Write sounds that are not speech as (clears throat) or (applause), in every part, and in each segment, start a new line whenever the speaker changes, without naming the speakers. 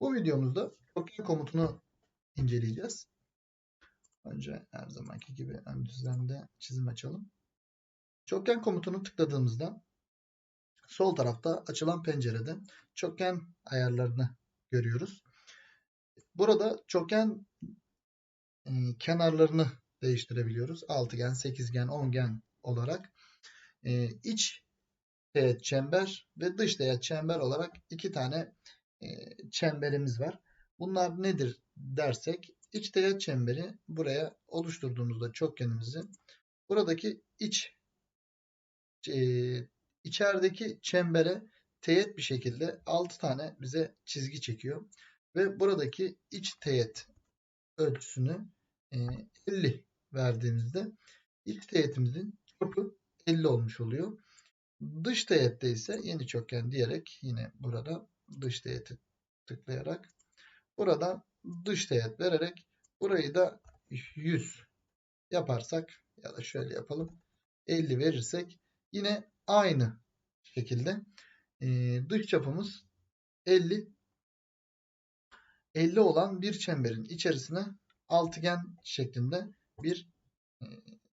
Bu videomuzda çokgen komutunu inceleyeceğiz. Önce her zamanki gibi ön düzlemde çizim açalım. Çokgen komutunu tıkladığımızda sol tarafta açılan pencerede çokgen ayarlarını görüyoruz. Burada çokgen e, kenarlarını değiştirebiliyoruz. Altıgen, sekizgen, ongen olarak e, iç teğet çember ve dış teğet çember olarak iki tane çemberimiz var. Bunlar nedir dersek iç teğet çemberi buraya oluşturduğumuzda çokgenimizi buradaki iç e, içerideki çembere teğet bir şekilde 6 tane bize çizgi çekiyor. Ve buradaki iç teğet ölçüsünü e, 50 verdiğimizde iç teğetimizin çapı 50 olmuş oluyor. Dış teğette ise yeni çokgen diyerek yine burada dış teğeti tıklayarak burada dış teğet vererek burayı da 100 yaparsak ya da şöyle yapalım 50 verirsek yine aynı şekilde e, dış çapımız 50 50 olan bir çemberin içerisine altıgen şeklinde bir e,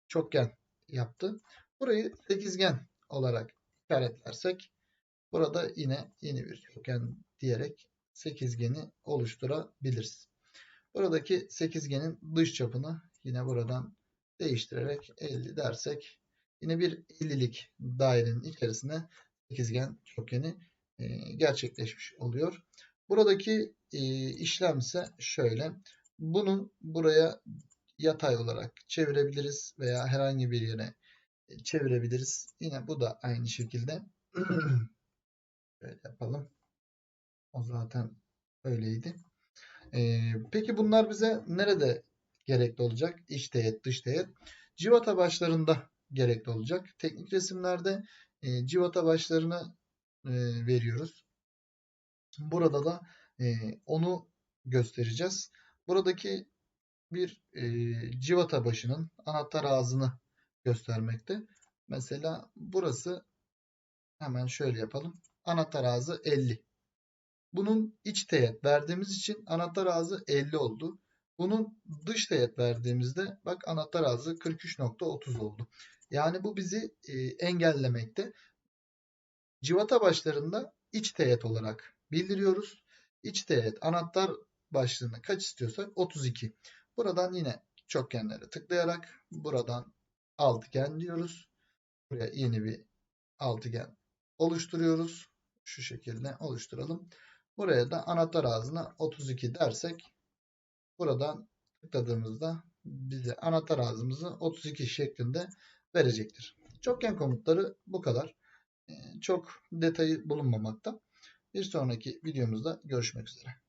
çokgen yaptı. Burayı sekizgen olarak işaretlersek burada yine yeni bir çokgen diyerek sekizgeni oluşturabiliriz. Buradaki sekizgenin dış çapını yine buradan değiştirerek 50 dersek yine bir 50'lik dairenin içerisine sekizgen çokgeni e, gerçekleşmiş oluyor. Buradaki e, işlem ise şöyle. Bunu buraya yatay olarak çevirebiliriz veya herhangi bir yere çevirebiliriz. Yine bu da aynı şekilde. (clears throat) Böyle yapalım. O zaten öyleydi. Ee, peki bunlar bize nerede gerekli olacak? İç teğet, dış teğet. Civata başlarında gerekli olacak. Teknik resimlerde e, civata başlarını e, veriyoruz. Burada da e, onu göstereceğiz. Buradaki bir e, civata başının anahtar ağzını göstermekte. Mesela burası hemen şöyle yapalım. Anahtar ağzı 50. Bunun iç teğet verdiğimiz için anahtar ağzı 50 oldu. Bunun dış teğet verdiğimizde bak anahtar ağzı 43.30 oldu. Yani bu bizi e, engellemekte. Civata başlarında iç teğet olarak bildiriyoruz. İç teğet anahtar başlığını kaç istiyorsak 32. Buradan yine çokgenlere tıklayarak buradan altıgen diyoruz. Buraya yeni bir altıgen oluşturuyoruz. Şu şekilde oluşturalım. Buraya da anahtar ağzına 32 dersek buradan tıkladığımızda bize anahtar ağzımızı 32 şeklinde verecektir. Çokgen komutları bu kadar. Ee, çok detayı bulunmamakta. Bir sonraki videomuzda görüşmek üzere.